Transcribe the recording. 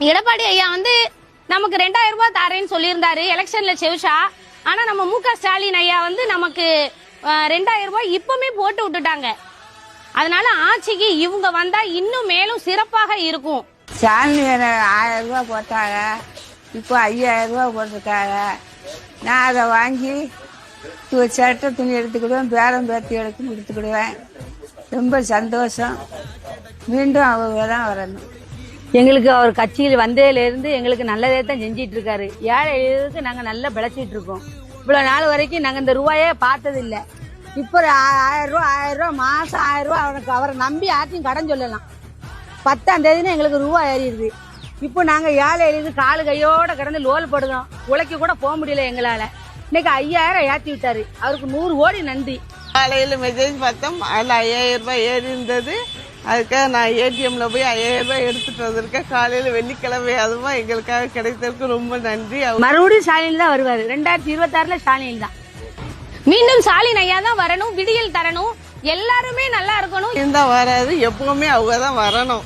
எடப்பாடி ஐயா வந்து நமக்கு ரெண்டாயிரம் ரூபாய் தாரேன்னு சொல்லியிருந்தாரு எலெக்ஷன்ல செவிச்சா ஆனா நம்ம மு க ஸ்டாலின் ஐயா வந்து நமக்கு ரெண்டாயிரம் ரூபாய் இப்பவுமே போட்டு விட்டுட்டாங்க. அதனால ஆட்சிக்கு இவங்க வந்தா இன்னும் மேலும் சிறப்பாக இருக்கும். சாமி வேற ஆயிரம் ரூபாய் போட்டாங்க. இப்போ ஐயாயிரம் ரூபாய் போட்டிருக்காங்க. நான் அதை வாங்கி து- சட்டை துணி எடுத்துக்கிடுவேன் பேரம் எடுத்து எடுத்துக்கிடுவேன் ரொம்ப சந்தோஷம். மீண்டும் அவங்க தான் வரணும். எங்களுக்கு அவர் கட்சியில் வந்ததிலிருந்து எங்களுக்கு நல்லதே தான் செஞ்சிட்டு இருக்காரு ஏழை எளியவருக்கு நாங்கள் நல்லா பிழைச்சிட்டு இருக்கோம் இவ்வளோ நாள் வரைக்கும் நாங்கள் இந்த ரூபாயே பார்த்தது இல்லை இப்போ ஆயிரம் ரூபா ஆயிரம் ரூபா மாசம் ஆயிரம் ரூபா அவனுக்கு அவரை நம்பி ஆச்சும் கடன் சொல்லலாம். பத்தாம் தேதினா எங்களுக்கு ரூபா ஏறிடுது. இப்போ நாங்கள் ஏழை எழுது காலு கையோட கிடந்து லோல் படுதோம். உழைக்க கூட போக முடியல எங்களால். இன்னைக்கு ஐயாயிரம் ஏற்றி விட்டாரு. அவருக்கு நூறு கோடி நன்றி. காலையில் மெசேஜ் பார்த்தோம். அதில் ஐயாயிரம் ரூபாய் ஏறி இருந்தது அதுக்காக நான் ஏடிஎம்ல போய் ஐயாயிரம் ரூபாய் எடுத்துட்டு வந்திருக்கேன். காலையில் வெள்ளிக்கிழமை அதுவும் எங்களுக்காக கிடைத்ததுக்கு ரொம்ப நன்றி. மறுபடியும் ஸ்டாலின் தான் வருவார். ரெண்டாயிரத்தி இருபத்தாறுல ஸ்டாலின் தான். மீண்டும் ஸ்டாலின் ஐயா தான் வரணும் விடியல் தரணும். எல்லாருமே நல்லா இருக்கணும். இருந்தால் வராது. எப்பவுமே அவங்க தான் வரணும்.